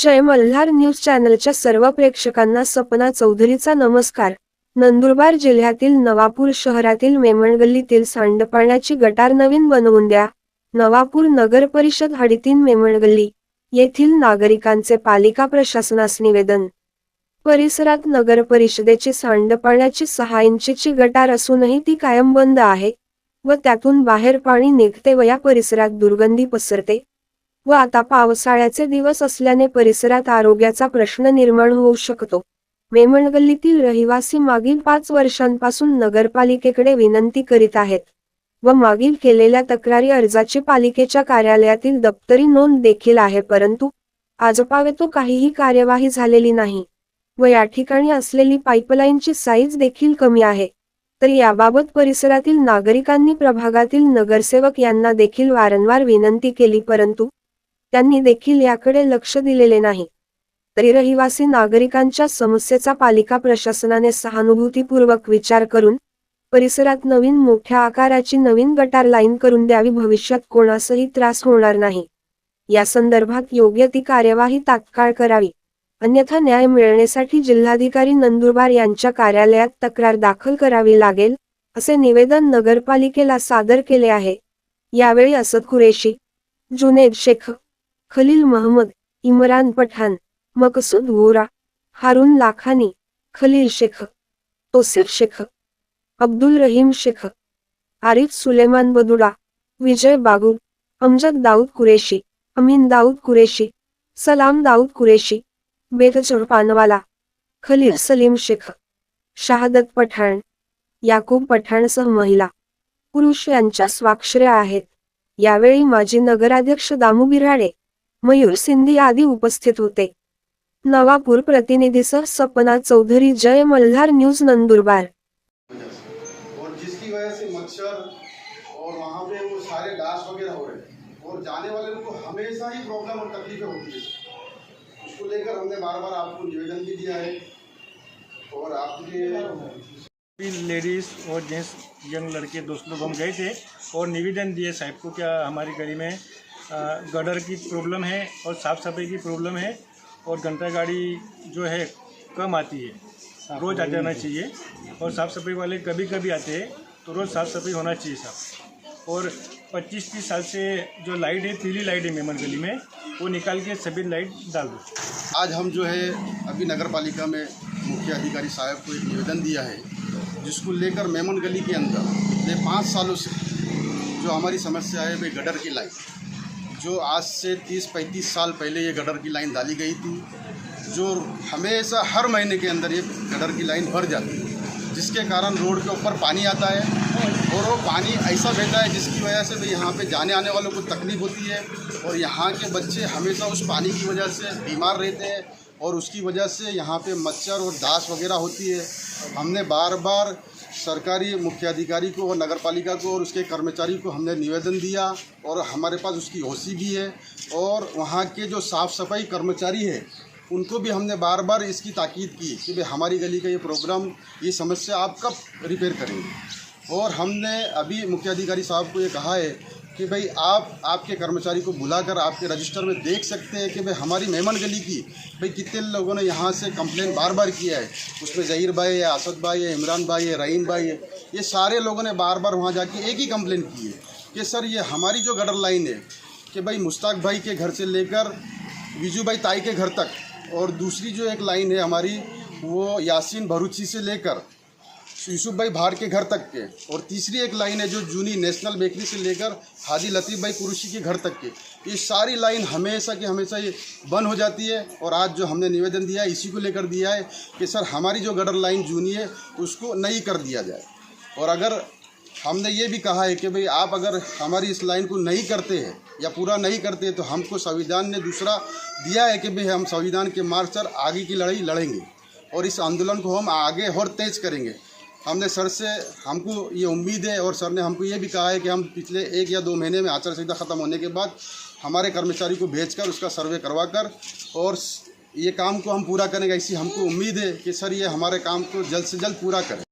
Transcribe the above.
जय मल्हार न्यूज चॅनलच्या सर्व प्रेक्षकांना सपना चौधरीचा नमस्कार. नंदुरबार जिल्ह्यातील नवापूर शहरातील मेमणगल्लीतील सांडपाण्याची गटार नवीन बनवून द्या. नवापूर नगर परिषद हडीतीन मेमणगल्ली येथील नागरिकांचे पालिका प्रशासनास निवेदन. परिसरात नगर परिषदेची सांडपाण्याची सहा इंचीची गटार असूनही ती कायम बंद आहे व त्यातून बाहेर पाणी निघते व या परिसरात दुर्गंधी पसरते. व आता पावसाळ्याचे दिवस असल्याने परिसरात आरोग्याचा प्रश्न निर्माण होऊ शकतो. मेमणगल्लीतील रहिवासी मागील पाच वर्षांपासून नगरपालिकेकडे विनंती करीत आहेत व मागील केलेल्या तक्रारी अर्जाची पालिकेच्या कार्यालयातील दप्तरी नोंद देखील आहे परंतु आजपावेतो काहीही कार्यवाही झालेली नाही व या ठिकाणी असलेली पाईपलाईनची साईज देखील कमी आहे. तर याबाबत परिसरातील नागरिकांनी प्रभागातील नगरसेवक यांना देखील वारंवार विनंती केली परंतु त्यांनी देखील याकडे लक्ष दिलेले नाही. तरी रहिवासी नागरिकांच्या समस्येचा पालिका प्रशासनाने सहानुभूतीपूर्वक विचार करून परिसरात नवीन मोठ्या आकाराची नवीन गटार लाईन करून द्यावी भविष्यात कोणासही त्रास होणार नाही. या संदर्भात योग्य ती कार्यवाही तात्काळ करावी. अन्यथा न्याय मिळण्यासाठी जिल्हाधिकारी नंदुरबार यांच्या कार्यालयात तक्रार दाखल करावी लागेल असे निवेदन नगरपालिकेला सादर केले आहे. यावेळी असद कुरेशी जुनेद शेख खलील महमद इम्रान पठाण मकसूद वोरा हारून लाखानी खलील शेख तोसिफ शेख अब्दुल रहीम शेख आरिफ सुलेमान बदुडा विजय बागू अमजद दाऊद कुरेशी अमीन दाऊद कुरेशी सलाम दाऊद कुरेशी बेतचोर पानवाला खलील सलीम शेख शहादत पठाण याकूब पठाणसह महिला पुरुष यांच्या स्वाक्षऱ्या आहेत. यावेळी माजी नगराध्यक्ष दामू बिराडे मयूर सिंधी आदी उपस्थित होते. नवापूर प्रतिनिधीसह सपना चौधरी जय मल्हार न्यूज़ नंदुरबार. और जिसकी वजह से मच्छर और वहाँ पे वो सारे डास वगैरह हो रहे और जाने वाले को हमेशा ही प्रॉब्लम और तकलीफें होती है। उसको लेकर हमने बार बार आपको निवेदन भी दिया है। और आपके लेडीज़ और जेंट्स यंग लड़के दोस्त लोग हम गए थे और निवेदन दिए साहब को क्या हमारी गली में गटर की प्रॉब्लम है और साफ़ सफ़ाई की प्रॉब्लम है और घंटा गाड़ी जो है कम आती है। रोज़ आ जाना चाहिए। और साफ़ सफ़ाई वाले कभी कभी आते हैं तो रोज़ साफ़ सफ़ाई होना चाहिए साहब। और 25-30 साल से जो लाइट है पीली लाइट है मेमन गली में वो निकाल के सभी लाइट डाल दो। आज हम जो है अभी नगर पालिका में मुख्य अधिकारी साहब को एक निवेदन दिया है जिसको लेकर मेमन गली के अंदर पिछले पाँच सालों से जो हमारी समस्या है वे गडर की लाइन जो आज से 30-35 साल पहले ये गटर की लाइन डाली गई थी, जो हमेशा हर महीने के अंदर ये गटर की लाइन भर जाती है, जिसके कारण रोड के ऊपर पानी आता है और वो पानी ऐसा बहता है जिसकी वजह से भी यहाँ पे जाने, आने वालों को तकलीफ़ होती है और यहाँ के बच्चे हमेशा उस पानी की वजह से बीमार रहते हैं और उसकी वजह से यहाँ पे मच्छर और दास वगैरह होती है। हमने बार बार सरकारी मुख्य अधिकारी को और नगर पालिका को और उसके कर्मचारी को हमने निवेदन दिया और हमारे पास उसकी ओसी भी है और वहाँ के जो साफ़ सफ़ाई कर्मचारी है, उनको भी हमने बार बार इसकी ताकीद की कि भाई हमारी गली का ये प्रोग्राम, ये समस्या आप कब रिपेयर करेंगे। और हमने अभी मुख्य अधिकारी साहब को ये कहा है कि भाई आप, आपके कर्मचारी को बुलाकर आपके रजिस्टर में देख सकते हैं कि भाई हमारी मेमन गली की, भाई कितने लोगों ने यहाँ से कंप्लेन बार बार किया है। उसमें जहीर भाई है असद भाई है, इमरान भाई है, रहीम भाई है, ये सारे लोगों ने बार बार वहाँ जाके एक ही कंप्लेन की है कि सर ये हमारी जो गटर लाइन है कि भाई मुश्ताक भाई के घर से लेकर विजू भाई ताई के घर तक और दूसरी जो एक लाइन है हमारी, वो यासीन भरूची से लेकर यूसुफ भाई भार के घर तक के। और तीसरी एक लाइन है जो जूनी नेशनल बेकरी से लेकर हादी लतीफ़ भाई कुरुशी के घर तक के। ये सारी लाइन हमेशा की हमेशा ये बंद हो जाती है और आज जो हमने निवेदन दिया है, इसी को लेकर दिया है कि सर हमारी जो गडर लाइन जूनी है, उसको नई कर दिया जाए। और अगर हमने ये भी कहा है कि भाई आप अगर हमारी इस लाइन को नहीं करते हैं या पूरा नहीं करते तो हमको संविधान ने दूसरा दिया है कि भाई हम संविधान के मार्ग पर आगे की लड़ाई लड़ेंगे। और इस आंदोलन को हम आगे और तेज करेंगे। हमने सर से हमको ये उम्मीद है और सर ने हमको ये भी कहा है कि हम पिछले एक या दो महीने में आचार संहिता ख़त्म होने के बाद हमारे कर्मचारी को भेजकर उसका सर्वे करवा कर और ये काम को हम पूरा करेंगे इसी हमको उम्मीद है कि सर ये हमारे काम को जल्द से जल्द पूरा करें।